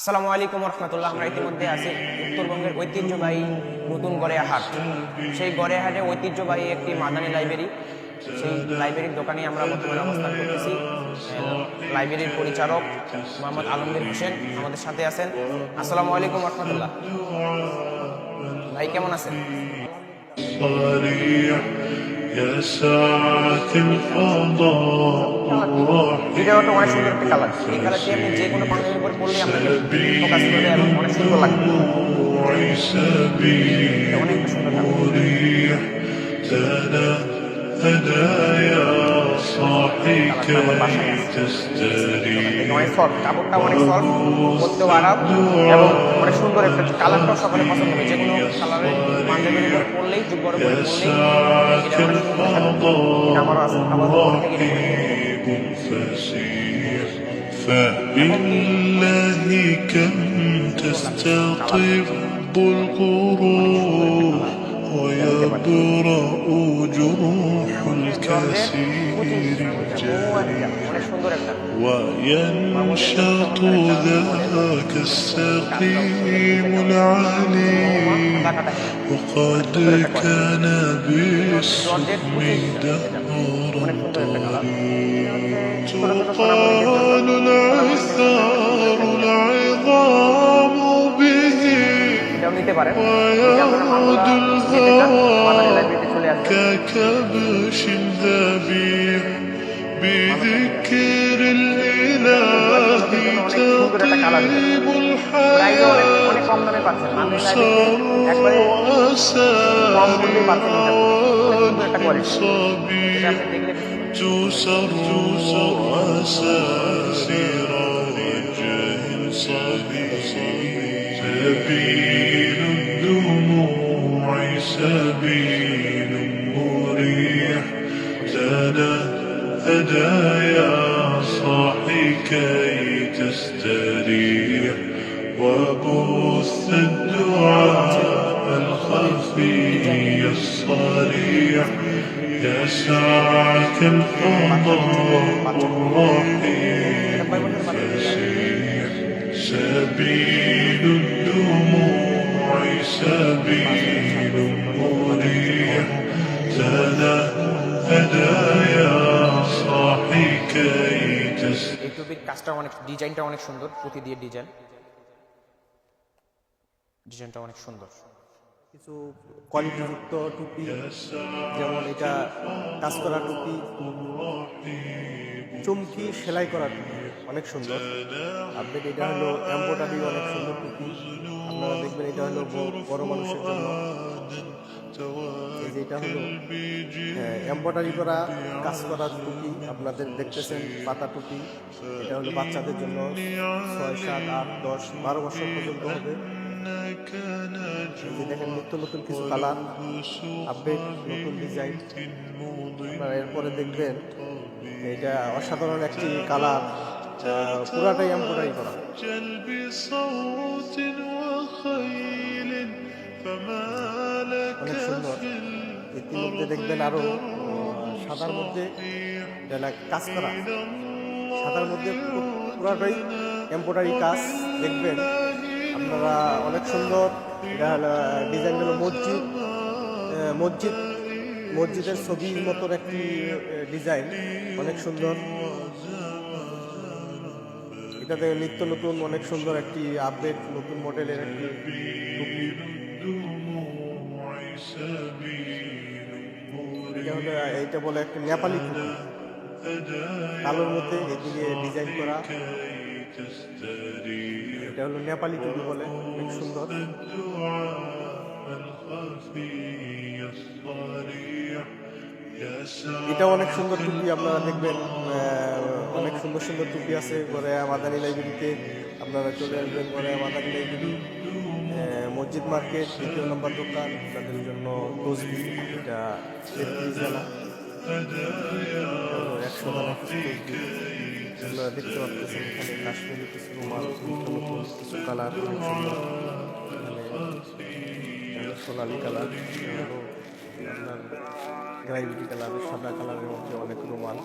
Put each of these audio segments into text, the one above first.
আসসালামু আলাইকুম রহমতুল্লাহ আমরা ইতিমধ্যে আছি উত্তরবঙ্গের ঐতিহ্যবাহী নতুন গড়েহাট সেই গড়েহাটে ঐতিহ্যবাহী একটি মাদানী লাইব্রেরি। সেই লাইব্রেরির দোকানে আমরা বর্তমানে অবস্থান করতেছি। লাইব্রেরির পরিচালক মোহাম্মদ আলমগীর হোসেন আমাদের সাথে আছেন। আসসালামু আলাইকুম রহমতুল্লাহ ভাই, কেমন আছেন? يا ساعة الفضاء এটা একটা অনেক সুন্দর একটা কালার এই কালারটি আপনি যে কোনো পাঞ্জাবির উপর পরলে আপনাকে ফোকাস করবে এবং অনেক সুন্দর লাগবে الروح سبيل এটা অনেক সুন্দর কালার مريح تنهدى يا صاحي كي تستريح এটা অনেক সফট কাপড়টা অনেক সফট পরতেও আরাম এবং অনেক সুন্দর একটা কালারটাও সকলে পছন্দ হবে যে কোনো কালারের পাঞ্জাবির উপর পরলেই জুব্বর উপরে পরলেই এটা অনেক সুন্দর দেখাবে। এটা আমারও আছে আমার উপর থেকে এটা কিনে فسيح فبالله كم تستطب القروح ويبرأ جروح الكثير وينشط ذاك السقيم العلي وقد كان بالسقم دهرا طريق تقال العثار العظام এটাও নিতে পারেন ويعود মাদানী الهوى লাইব্রেরিতে চলে আসবেন ككبش ذبيح بذكر الإله تطيب প্রাইসও অনেক الحياة অনেক কম দামে পাচ্ছেন মাদানী লাইব্রেরিতে একবারে কম মূল্যে পাচ্ছেন এটা। অনেক সুন্দর একটা কোয়ালিটি এটা আপনি দেখলে تسر أساسر وجه صبي سبيل الدموع سبيل مريح. تنهدى يا صاحي كي تستريح. وبث الدعاء الخفي الصريح. يا ساعة الفضاء الرحيم. فسيح سبيل سبيل مريح تنهدى يا صاحي كي تستريح এই টুপির কাজটা অনেক ডিজাইনটা অনেক সুন্দর পুঁতি দিয়ে ডিজাইন ডিজাইনটা অনেক সুন্দর কিছু কোয়ালিটিযুক্ত টুপি, যেমন এটা কাজ করা টুপি, চুমকি সেলাই করা টুপি, অনেক সুন্দর। আপডেট এটা হলো এম্বোটারি অনেক সুন্দর টুপি। আপনারা দেখবেন এটা হলো বড় মানুষের জন্য। এই যে এটা হলো এম্বোটারি করা, কাজ করা টুপি, আপনাদের দেখতেছেন, পাতা টুপি। এটা হলো বাচ্চাদের জন্য ছয়, সাত, আট, দশ, বারো বছর পর্যন্ত হবে। দেখেন নতুন নতুন কালার এরপরে দেখবেন এটা অসাধারণ একটি কালার পুরাটাই আমরাই করা। অনেক সুন্দর। ইতিমধ্যে দেখবেন আরও সাদার মধ্যে কাজ করা। সাদার মধ্যে পুরাটাই এম্পোডারি কাজ দেখবেন। আপনারা অনেক সুন্দর। এটা হলো ডিজাইন হলো মসজিদ। মসজিদ, মসজিদের ছবির মতন একটি ডিজাইন অনেক সুন্দর। এটাতে নিত্য নতুন, অনেক সুন্দর একটি আপডেট নতুন মডেলের একটি এইটা বলে একটা নেপালি কালোর মধ্যে এদিকে ডিজাইন করা। এটা হলো নেপালি টুপি বলে? অনেক সুন্দর। এটাও অনেক সুন্দর টুপি, আপনারা দেখবেন অনেক সুন্দর সুন্দর টুপি আছে ঘরে মাদানি লাইব্রেরিতে আপনারা চলে আসবেন ঘরে মাদানি লাইব্রেরি মসজিদ মার্কেট, দ্বিতীয় নম্বর দোকান, তাদের জন্য তসবি, এটা একশো দেখতে পাচ্ছেন এখানে কাশ্মীরি কিছু রুমাল কিছু কালার সুন্দর এখানে সোনালি কালার আপনার গ্রাইভিটি কালার, সাদা কালারের মধ্যে অনেক রুমাল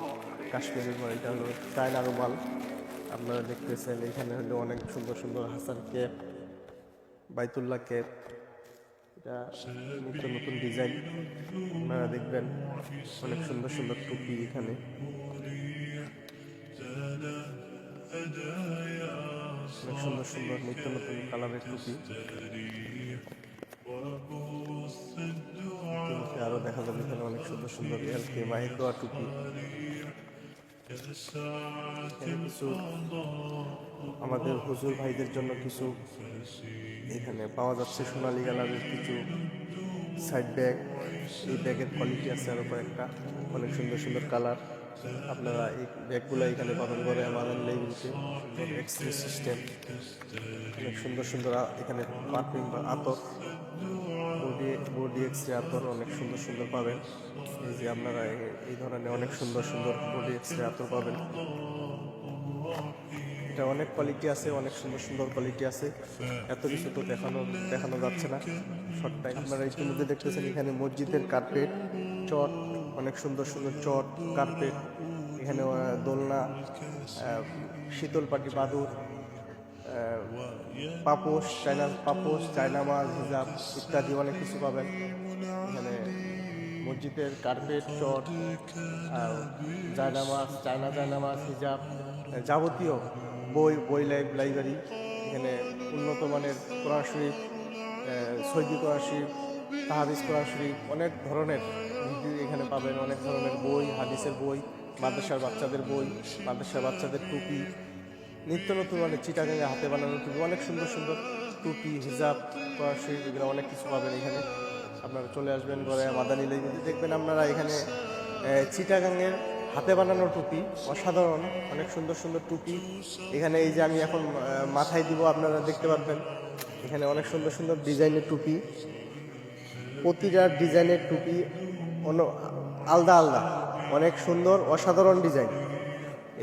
কাশ্মীরের পর এটা হলো চায়না রুমাল। আপনারা দেখতেছেন, এখানে হলো অনেক সুন্দর সুন্দর হাসান কেপ, বাইতুল্লাহ কেপ, এটা নিত্য নতুন ডিজাইন। আপনারা দেখবেন অনেক সুন্দর সুন্দর টুপি এখানে। সুন্দর সুন্দর, নিত্য নতুন কালারের টুপি। ইতিমধ্যে আরও দেখা যাবে এখানে অনেক সুন্দর সুন্দর এলকে মাহিদোয়া টুপি। কিছু আমাদের হুজুর ভাইদের জন্য কিছু এখানে পাওয়া যাচ্ছে সোনালি কালারের কিছু সাইড ব্যাগ এই ব্যাগের কোয়ালিটি আছে আরও কয়েকটা, অনেক সুন্দর সুন্দর কালার আপনারা এই ব্যাগগুলো এখানে পাবেন করে আমাদের লেগুলিতে এক্সরে সিস্টেম অনেক সুন্দর সুন্দর এখানে পারফিউম বা আতর। বডি বডি এক্সরে আতর অনেক সুন্দর সুন্দর পাবেন। এই যে আপনারা এই ধরনের অনেক সুন্দর সুন্দর বডি এক্সরে আতর পাবেন। এটা অনেক কোয়ালিটি আছে, অনেক সুন্দর সুন্দর কোয়ালিটি আছে। এত কিছু তো দেখানো দেখানো যাচ্ছে না। শর্ট টাইম আপনারা ইতিমধ্যে দেখতেছেন এখানে মসজিদের কার্পেট চট, অনেক সুন্দর সুন্দর চট কার্পেট এখানে দোলনা শীতল পাটি বাদুর পাপোশ, চায়না পাপোশ, চায়না মাছ, হিজাব ইত্যাদি অনেক কিছু পাবেন। এখানে মসজিদের কার্পেট চট চায়না মাছ, চায়না চায়না মাছ, হিজাব যাবতীয় বই বই লাইব লাইব্রেরি এখানে উন্নত মানের কোরআন শরীফ সৈদি কোরআন শরীফ তাহাবিজ কোরআন শরীফ, অনেক ধরনের এখানে পাবেন, অনেক ধরনের বই, হাদিসের বই। মাদ্রাসার বাচ্চাদের বই, মাদ্রাসার বাচ্চাদের টুপি, নিত্য নতুন মানে চিটাগাঙে হাতে বানানো টুপি, অনেক সুন্দর সুন্দর টুপি, হিজাব কোরআন এগুলো অনেক কিছু পাবেন এখানে। আপনারা চলে আসবেন ঘরে মাদানি লেগুলি দেখবেন আপনারা এখানে চিটাগাঙের হাতে বানানো টুপি, অসাধারণ, অনেক সুন্দর সুন্দর টুপি। এখানে এই যে আমি এখন মাথায় দিব, আপনারা দেখতে পারবেন। এখানে অনেক সুন্দর সুন্দর ডিজাইনের টুপি, প্রতিটা ডিজাইনের টুপি অন্য আলাদা আলাদা। অনেক সুন্দর, অসাধারণ ডিজাইন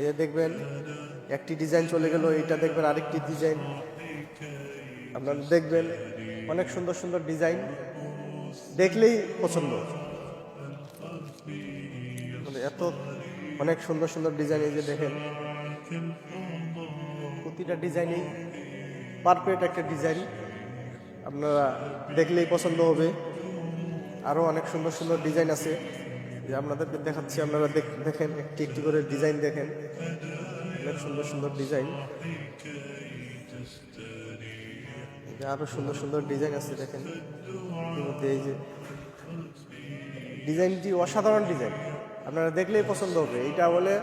যে দেখবেন, একটি ডিজাইন চলে গেল, এইটা দেখবেন আরেকটি ডিজাইন আপনারা দেখবেন অনেক সুন্দর সুন্দর ডিজাইন দেখলেই পছন্দ। মানে এত অনেক সুন্দর সুন্দর ডিজাইন এই যে দেখেন। প্রতিটা ডিজাইনই পারফেক্ট একটা ডিজাইন আপনারা দেখলেই পছন্দ হবে। আরও অনেক সুন্দর সুন্দর ডিজাইন আছে। যে আপনাদেরকে দেখাচ্ছি, আপনারা দেখ- দেখেন, একটি একটি করে ডিজাইন দেখেন। অনেক সুন্দর সুন্দর ডিজাইন। আরও সুন্দর সুন্দর ডিজাইন আছে, দেখেন। এই যে ডিজাইনটি অসাধারণ ডিজাইন। আপনারা দেখলেই পছন্দ হবে। এইটা বলে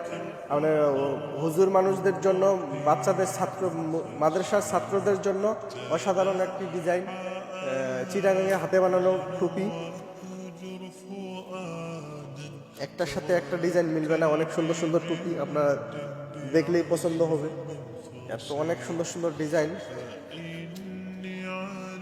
আপনার হুজুর মানুষদের জন্য, বাচ্চাদের ছাত্র, মাদ্রাসার ছাত্রদের জন্য অসাধারণ একটি ডিজাইন। চিটাগাঙে হাতে বানানো টুপি। একটার সাথে একটা ডিজাইন মিলবে না, অনেক সুন্দর সুন্দর টুপি আপনারা দেখলেই পছন্দ হবে। এত অনেক সুন্দর সুন্দর ডিজাইন।